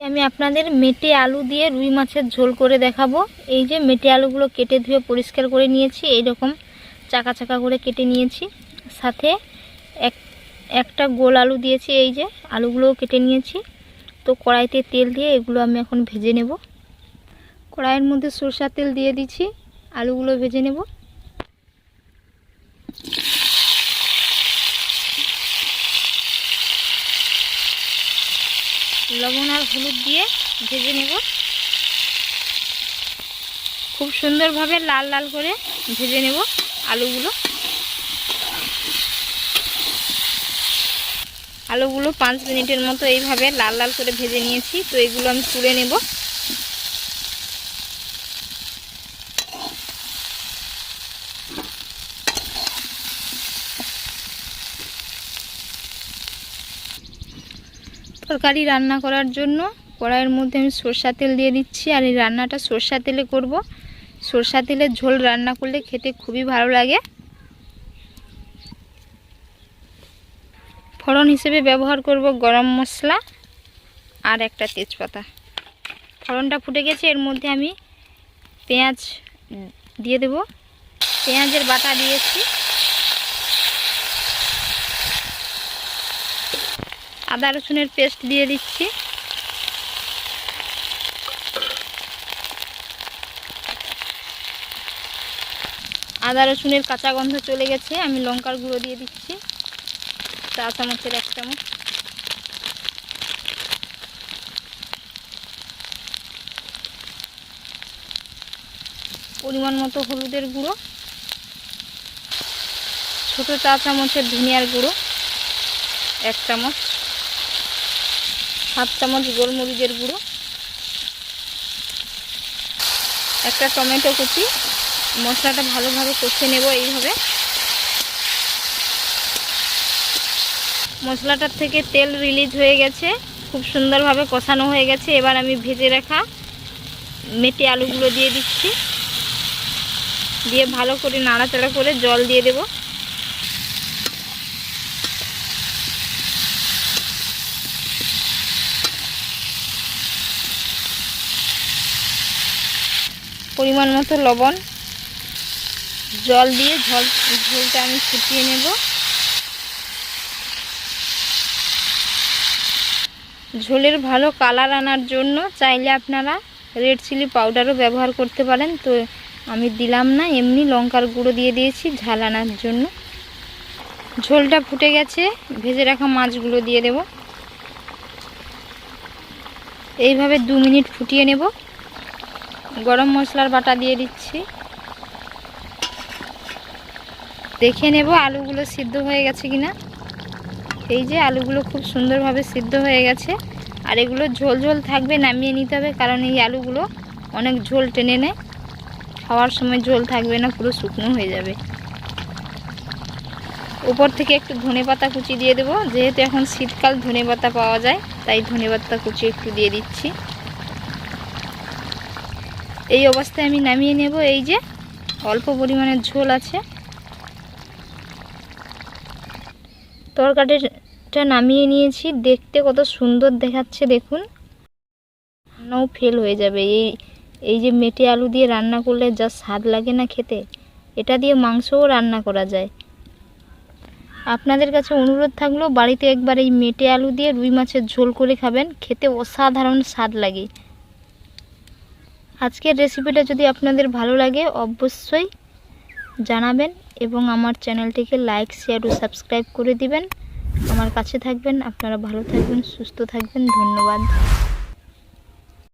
আমি আপনাদের মেটে আলু দিয়ে রুই মাছের ঝোল করে দেখাবো। এই যে মেটে আলুগুলো কেটে ধুয়ে পরিষ্কার করে নিয়েছি এই রকম চাকা চাকা করে কেটে নিয়েছি। সাথে এক, একটা গোল আলু দিয়েছি, এই যে আলুগুলোও কেটে নিয়েছি। তো কড়াইতে তেল দিয়ে এগুলো আমি এখন ভেজে নেব। কড়াইয়ের মধ্যে সরষার তেল দিয়ে দিচ্ছি, আলুগুলো ভেজে নেব। লবণ আর হলুদ দিয়ে ভেজে নেব। খুব সুন্দরভাবে লাল লাল করে ভেজে নেব আলুগুলো। আলুগুলো পাঁচ মিনিটের মতো এইভাবে লাল লাল করে ভেজে নিয়েছি, তো এগুলো আমি তুলে নেব। তরকারি রান্না করার জন্য কড়াইয়ের মধ্যে আমি সরষা তেল দিয়ে দিচ্ছি আর এই রান্নাটা সরষা তেলে করব। সরষা তেলের ঝোল রান্না করলে খেতে খুবই ভালো লাগে। ফোড়ন হিসেবে ব্যবহার করব গরম মশলা আর একটা তেজপাতা। ফোড়নটা ফুটে গেছে, এর মধ্যে আমি পেঁয়াজ দিয়ে দেব। পেঁয়াজের বাটা দিয়েছি। আদা রসুনের পেস্ট দিয়ে দিচ্ছি। আদা রসুনের কাঁচা গন্ধ চলে গেছে, আমি লঙ্কার গুঁড়ো দিয়ে দিচ্ছি। চা চামচের এক চামচ। পরিমাণ মতো হলুদের গুঁড়ো। ছোটো চা চামচের ধনিয়ার গুঁড়ো। এক চামচ। হাফ চামচ গোলমরিচের গুঁড়ো, একটা টমেটো কুচি, মশলাটা ভালোভাবে কষে নেব এইভাবে। মশলাটার থেকে তেল রিলিজ হয়ে গেছে, খুব সুন্দরভাবে কষানো হয়ে গেছে। এবার আমি ভেজে রাখা মেটে আলুগুলো দিয়ে দিচ্ছি। দিয়ে ভালো করে নাড়াচাড়া করে জল দিয়ে দেবো। পরিমাণ মতো লবণ। জল দিয়ে ঝল, ঝোলটা আমি ফুটিয়ে নেব। ঝোলের ভালো কালার আনার জন্য চাইলে আপনারা রেড চিলি পাউডারও ব্যবহার করতে পারেন। তো আমি দিলাম না, এমনি লঙ্কার গুঁড়ো দিয়ে দিয়েছি ঝাল আনার জন্য। ঝোলটা ফুটে গেছে, ভেজে রাখা মাছগুলো দিয়ে দেব। এইভাবে দু মিনিট ফুটিয়ে নেব। গরম মশলার বাটা দিয়ে দিচ্ছি। দেখে নেব আলুগুলো সিদ্ধ হয়ে গেছে কিনা। এই যে আলুগুলো খুব সুন্দরভাবে সিদ্ধ হয়ে গেছে। আর এগুলো ঝোল ঝোল থাকবে, নামিয়ে নিতে হবে, কারণ এই আলুগুলো অনেক ঝোল টেনে নেয়। খাওয়ার সময় ঝোল থাকবে না, পুরো শুকনো হয়ে যাবে। উপর থেকে একটু ধনে পাতা কুচি দিয়ে দেবো। যেহেতু এখন শীতকাল, ধনে পাতা পাওয়া যায়, তাই ধনে পাতা কুচি একটু দিয়ে দিচ্ছি। এই অবস্থায় আমি নামিয়ে নেব, এই যে অল্প পরিমাণের ঝোল আছে। তরকারিটা নামিয়ে নিয়েছি, দেখতে কত সুন্দর দেখাচ্ছে, দেখুন। নাও ফেল হয়ে যাবে, এই এই যে মেটে আলু দিয়ে রান্না করলে যা স্বাদ লাগে না খেতে, এটা দিয়ে মাংসও রান্না করা যায়। আপনাদের কাছে অনুরোধ থাকল, বাড়িতে একবার এই মেটে আলু দিয়ে রুই মাছের ঝোল করে খাবেন, খেতে অসাধারণ স্বাদ লাগে। আজকের রেসিপিটা যদি আপনাদের ভালো লাগে, অবশ্যই জানাবেন এবং আমার চ্যানেলটিকে লাইক শেয়ার ও সাবস্ক্রাইব করে দিবেন। আমার কাছে থাকবেন, আপনারা ভালো থাকবেন, সুস্থ থাকবেন, ধন্যবাদ।